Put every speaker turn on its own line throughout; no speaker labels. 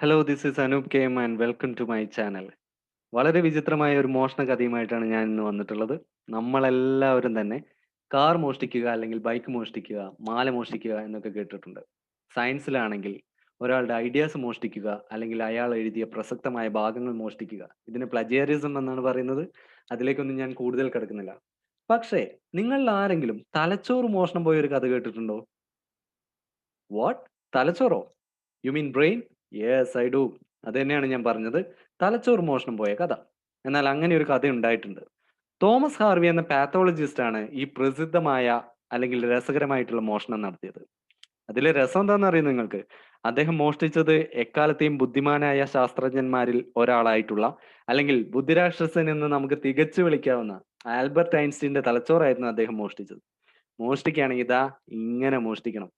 Hello this is Anoop K M and welcome to my channel വളരെ വിചിത്രമായ ഒരു മോഷണ കഥയുമായിട്ടാണ് ഞാൻ ഇന്ന് വന്നിട്ടുള്ളത്. നമ്മളെല്ലാവരും തന്നെ കാർ മോഷ്ടിക്കുക അല്ലെങ്കിൽ ബൈക്ക് മോഷ്ടിക്കുക മാല മോഷ്ടിക്കുക എന്നൊക്കെ കേട്ടിട്ടുണ്ട്. സയൻസിലാണെങ്കിൽ ഒരാളുടെ ഐഡിയാസ് മോഷ്ടിക്കുക അല്ലെങ്കിൽ അയാൾ എഴുതിയ പ്രസക്തമായ ഭാഗങ്ങൾ മോഷ്ടിക്കുക. ഇതിന് പ്ലജിയറിസം എന്നാണ് പറയുന്നത്. അതിലേക്കൊന്നും ഞാൻ കൂടുതൽ കിടക്കുന്നില്ല. പക്ഷേ നിങ്ങളിൽ ആരെങ്കിലും തലച്ചോറ് മോഷണം പോയ ഒരു കഥ കേട്ടിട്ടുണ്ടോ? What തലച്ചോറോ? You mean brain yes I do അത് തന്നെയാണ് ഞാൻ പറഞ്ഞത്. തലച്ചോറ് മോഷണം പോയ കഥ. എന്നാൽ അങ്ങനെ ഒരു കഥ ഉണ്ടായിട്ടുണ്ട്. തോമസ് ഹാർവി എന്ന പാത്തോളജിസ്റ്റ് ആണ് ഈ പ്രസിദ്ധമായ അല്ലെങ്കിൽ രസകരമായിട്ടുള്ള മോഷണം നടത്തിയത്. അതിലെ രസം എന്താണെന്ന് അറിയാം നിങ്ങൾക്ക്? അദ്ദേഹം മോഷ്ടിച്ചത് എക്കാലത്തെയും ബുദ്ധിമാനായ ശാസ്ത്രജ്ഞന്മാരിൽ ഒരാളായിട്ടുള്ള അല്ലെങ്കിൽ ബുദ്ധിരാക്ഷസൻ എന്ന് നമുക്ക് തികച്ചു വിളിക്കാവുന്ന ആൽബർട്ട് ഐൻസ്റ്റീന്റെ തലച്ചോറായിരുന്നു അദ്ദേഹം മോഷ്ടിച്ചത്. മോഷ്ടിക്കുകയാണെങ്കിൽ ഇതാ ഇങ്ങനെ മോഷ്ടിക്കണം.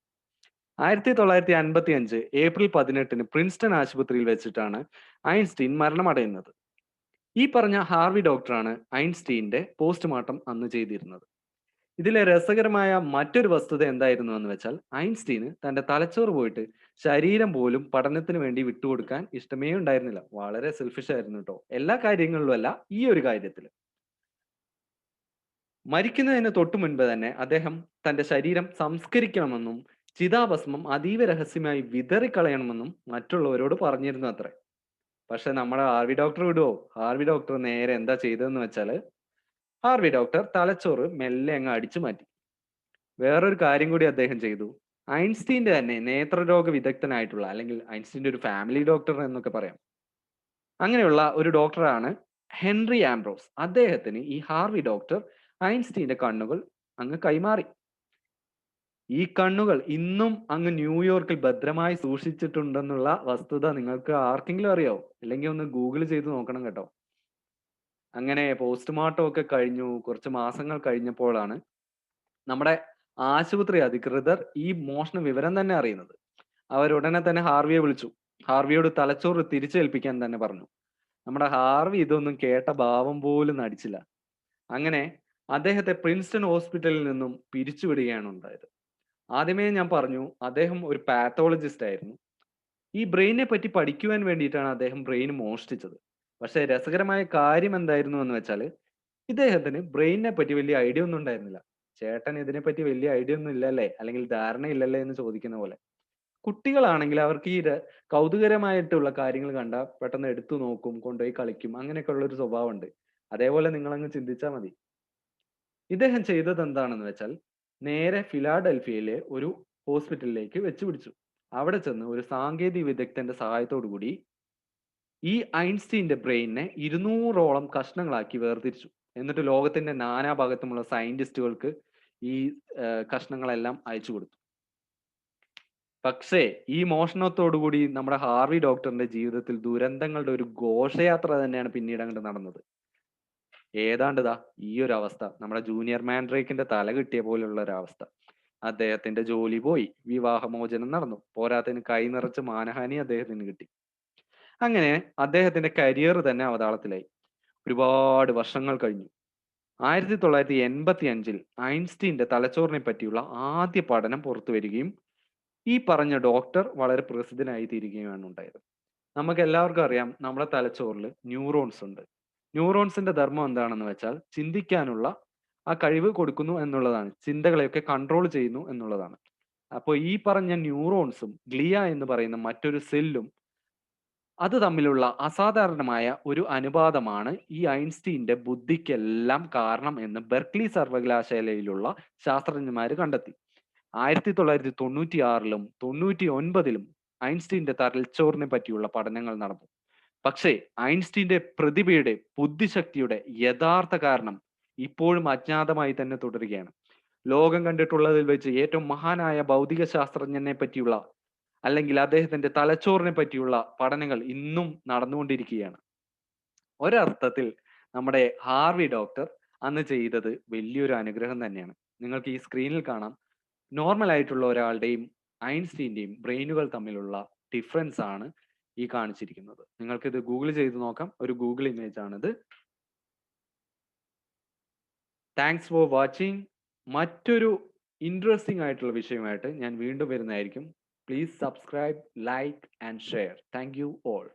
ആയിരത്തി തൊള്ളായിരത്തി അൻപത്തി അഞ്ച് ഏപ്രിൽ പതിനെട്ടിന് പ്രിൻസ്റ്റൺ ആശുപത്രിയിൽ വെച്ചിട്ടാണ് ഐൻസ്റ്റീൻ മരണമടയുന്നത്. ഈ പറഞ്ഞ ഹാർവി ഡോക്ടറാണ് ഐൻസ്റ്റീന്റെ പോസ്റ്റ്മോർട്ടം അന്ന് ചെയ്തിരുന്നത്. ഇതിലെ രസകരമായ മറ്റൊരു വസ്തുത എന്തായിരുന്നു എന്ന് വെച്ചാൽ ഐൻസ്റ്റീന് തന്റെ തലച്ചോറ് പോയിട്ട് ശരീരം പോലും പഠനത്തിന് വേണ്ടി വിട്ടുകൊടുക്കാൻ ഇഷ്ടമേ ഉണ്ടായിരുന്നില്ല. വളരെ സെൽഫിഷ് ആയിരുന്നു കേട്ടോ എല്ലാ കാര്യങ്ങളിലും അല്ല ഈ ഒരു കാര്യത്തിൽ. മരിക്കുന്നതിന് തൊട്ടു മുൻപ് തന്നെ അദ്ദേഹം തന്റെ ശരീരം സംസ്കരിക്കണമെന്നും ചിതാഭസ്മം അതീവ രഹസ്യമായി വിതറിക്കളയണമെന്നും മറ്റുള്ളവരോട് പറഞ്ഞിരുന്നു അത്രേ. പക്ഷെ നമ്മുടെ ഹാർവി ഡോക്ടർ വിടുവോ? ഹാർവി ഡോക്ടർ നേരെ എന്താ ചെയ്തതെന്ന് വെച്ചാൽ വി ഡോക്ടർ തലച്ചോറ് മെല്ലെ അങ്ങ് അടിച്ചു മാറ്റി. വേറൊരു കാര്യം കൂടി അദ്ദേഹം ചെയ്തു. ഐൻസ്റ്റീന്റെ തന്നെ നേത്രരോഗ വിദഗ്ധനായിട്ടുള്ള അല്ലെങ്കിൽ ഐൻസ്റ്റീന്റെ ഒരു ഫാമിലി ഡോക്ടർ എന്നൊക്കെ പറയാം. അങ്ങനെയുള്ള ഒരു ഡോക്ടറാണ് ഹെൻറി ആംബ്രോസ്. അദ്ദേഹത്തിന് ഈ ഹാർവി ഡോക്ടർ ഐൻസ്റ്റീന്റെ കണ്ണുകൾ അങ്ങ് കൈമാറി. ഈ കണ്ണുകൾ ഇന്നും അങ്ങ് ന്യൂയോർക്കിൽ ഭദ്രമായി സൂക്ഷിച്ചിട്ടുണ്ടെന്നുള്ള വസ്തുത നിങ്ങൾക്ക് ആർക്കെങ്കിലും അറിയാവോ? അല്ലെങ്കിൽ ഒന്ന് ഗൂഗിൾ ചെയ്ത് നോക്കണം കേട്ടോ. അങ്ങനെ പോസ്റ്റ്മോർട്ടം ഒക്കെ കഴിഞ്ഞു. കുറച്ച് മാസങ്ങൾ കഴിഞ്ഞപ്പോഴാണ് നമ്മുടെ ആശുപത്രി അധികൃതർ ഈ മോഷണ വിവരം തന്നെ അറിയുന്നത്. അവരുടനെ തന്നെ ഹാർവിയെ വിളിച്ചു. ഹാർവിയോട് തലച്ചോറ് തിരിച്ചേൽപ്പിക്കാൻ തന്നെ പറഞ്ഞു. നമ്മുടെ ഹാർവി ഇതൊന്നും കേട്ട ഭാവം പോലും നടിച്ചില്ല. അങ്ങനെ അദ്ദേഹത്തെ പ്രിൻസ്റ്റൺ ഹോസ്പിറ്റലിൽ നിന്നും പിരിച്ചുവിടുകയാണ് ഉണ്ടായത്. ആദ്യമേ ഞാൻ പറഞ്ഞു അദ്ദേഹം ഒരു പാത്തോളജിസ്റ്റ് ആയിരുന്നു. ഈ ബ്രെയിനെ പറ്റി പഠിക്കുവാൻ വേണ്ടിയിട്ടാണ് അദ്ദേഹം ബ്രെയിൻ മോഷ്ടിച്ചത്. പക്ഷേ രസകരമായ കാര്യം എന്തായിരുന്നു എന്ന് വെച്ചാൽ ഇദ്ദേഹത്തിന് ബ്രെയിനിനെ പറ്റി വലിയ ഐഡിയ ഒന്നും ഉണ്ടായിരുന്നില്ല. ചേട്ടൻ ഇതിനെപ്പറ്റി വലിയ ഐഡിയ ഒന്നും ഇല്ലല്ലേ? അല്ലെങ്കിൽ ധാരണ ഇല്ലല്ലേ എന്ന് ചോദിക്കുന്ന പോലെ. കുട്ടികളാണെങ്കിൽ അവർക്ക് ഈ കൗതുകരമായിട്ടുള്ള കാര്യങ്ങൾ കണ്ട പെട്ടെന്ന് എടുത്തു നോക്കും കൊണ്ടുപോയി കളിക്കും. അങ്ങനെയൊക്കെ ഒരു സ്വഭാവമുണ്ട്. അതേപോലെ നിങ്ങൾ അങ്ങ് ചിന്തിച്ചാൽ മതി. ഇദ്ദേഹം ചെയ്തത് എന്താണെന്ന് വെച്ചാൽ നേരെ ഫിലാഡൽഫിയയിലെ ഒരു ഹോസ്പിറ്റലിലേക്ക് വെച്ചു പിടിച്ചു. അവിടെ ചെന്ന് ഒരു സാങ്കേതിക വിദഗ്ധന്റെ സഹായത്തോടു കൂടി ഈ ഐൻസ്റ്റീന്റെ ബ്രെയിനിനെ ഇരുന്നൂറോളം കഷ്ണങ്ങളാക്കി വേർതിരിച്ചു. എന്നിട്ട് ലോകത്തിന്റെ നാനാഭാഗത്തുമുള്ള സയന്റിസ്റ്റുകൾക്ക് ഈ കഷ്ണങ്ങളെല്ലാം അയച്ചു കൊടുത്തു. പക്ഷേ ഈ മോഷണത്തോടുകൂടി നമ്മുടെ ഹാർവി ഡോക്ടറിന്റെ ജീവിതത്തിൽ ദുരന്തങ്ങളുടെ ഒരു ഘോഷയാത്ര തന്നെയാണ് പിന്നീട് അങ്ങോട്ട് നടന്നത്. ഏതാണ്ടിതാ ഈ ഒരു അവസ്ഥ നമ്മുടെ ജൂനിയർ മാൻഡ്രേക്കിന്റെ തല കിട്ടിയ പോലെയുള്ള ഒരു അവസ്ഥ അദ്ദേഹത്തിന്റെ ജോലി പോയി. വിവാഹമോചനം നടന്നു. പോരാത്തിന് കൈ നിറച്ച് മാനഹാനി അദ്ദേഹത്തിന് കിട്ടി. അങ്ങനെ അദ്ദേഹത്തിന്റെ കരിയർ തന്നെ അവതാളത്തിലായി. ഒരുപാട് വർഷങ്ങൾ കഴിഞ്ഞു. ആയിരത്തി തൊള്ളായിരത്തി എൺപത്തി അഞ്ചിൽ ഐൻസ്റ്റീന്റെ തലച്ചോറിനെ പറ്റിയുള്ള ആദ്യ പഠനം പുറത്തു വരികയും ഈ പറഞ്ഞ ഡോക്ടർ വളരെ പ്രസിദ്ധനായി തീരുകയുമാണ് ഉണ്ടായത്. നമുക്ക് എല്ലാവർക്കും അറിയാം നമ്മുടെ തലച്ചോറിൽ ന്യൂറോൺസ് ഉണ്ട്. ന്യൂറോൺസിന്റെ ധർമ്മം എന്താണെന്ന് വെച്ചാൽ ചിന്തിക്കാനുള്ള ആ കഴിവ് കൊടുക്കുന്നു എന്നുള്ളതാണ്. ചിന്തകളെയൊക്കെ കൺട്രോൾ ചെയ്യുന്നു എന്നുള്ളതാണ്. അപ്പോൾ ഈ പറഞ്ഞ ന്യൂറോൺസും ഗ്ലിയ എന്ന് പറയുന്ന മറ്റൊരു സെല്ലും അത് തമ്മിലുള്ള അസാധാരണമായ ഒരു അനുപാതമാണ് ഈ ഐൻസ്റ്റീന്റെ ബുദ്ധിക്കെല്ലാം കാരണം എന്ന് ബെർക്ലി സർവകലാശാലയിലുള്ള ശാസ്ത്രജ്ഞന്മാർ കണ്ടെത്തി. ആയിരത്തി തൊള്ളായിരത്തി തൊണ്ണൂറ്റി ആറിലും തൊണ്ണൂറ്റി ഒൻപതിലും ഐൻസ്റ്റീന്റെ തലച്ചോറിനെ പറ്റിയുള്ള പഠനങ്ങൾ നടന്നു. പക്ഷേ ഐൻസ്റ്റീന്റെ പ്രതിഭയുടെ ബുദ്ധിശക്തിയുടെ യഥാർത്ഥ കാരണം ഇപ്പോഴും അജ്ഞാതമായി തന്നെ തുടരുകയാണ്. ലോകം കണ്ടിട്ടുള്ളതിൽ വെച്ച് ഏറ്റവും മഹാനായ ഭൗതിക ശാസ്ത്രജ്ഞനെ പറ്റിയുള്ള അല്ലെങ്കിൽ അദ്ദേഹത്തിന്റെ തലച്ചോറിനെ പറ്റിയുള്ള പഠനങ്ങൾ ഇന്നും നടന്നുകൊണ്ടിരിക്കുകയാണ്. ഒരർത്ഥത്തിൽ നമ്മുടെ ഹാർവി ഡോക്ടർ അന്ന് ചെയ്തത് വലിയൊരു അനുഗ്രഹം തന്നെയാണ്. നിങ്ങൾക്ക് ഈ സ്ക്രീനിൽ കാണാം. നോർമൽ ആയിട്ടുള്ള ഒരാളുടെയും ഐൻസ്റ്റീന്റെയും ബ്രെയിനുകൾ തമ്മിലുള്ള ഡിഫറൻസ് ആണ് ഈ കാണിച്ചിരിക്കുന്നത്. നിങ്ങൾക്ക് ഇത് ഗൂഗിൾ ചെയ്ത് നോക്കാം. ഒരു ഗൂഗിൾ ഇമേജ് ആണിത്. താങ്ക്സ് ഫോർ വാച്ചിങ് മറ്റൊരു ഇൻട്രസ്റ്റിംഗ് ആയിട്ടുള്ള വിഷയമായിട്ട് ഞാൻ വീണ്ടും വരുന്നതായിരിക്കും. Please subscribe like and share thank you all.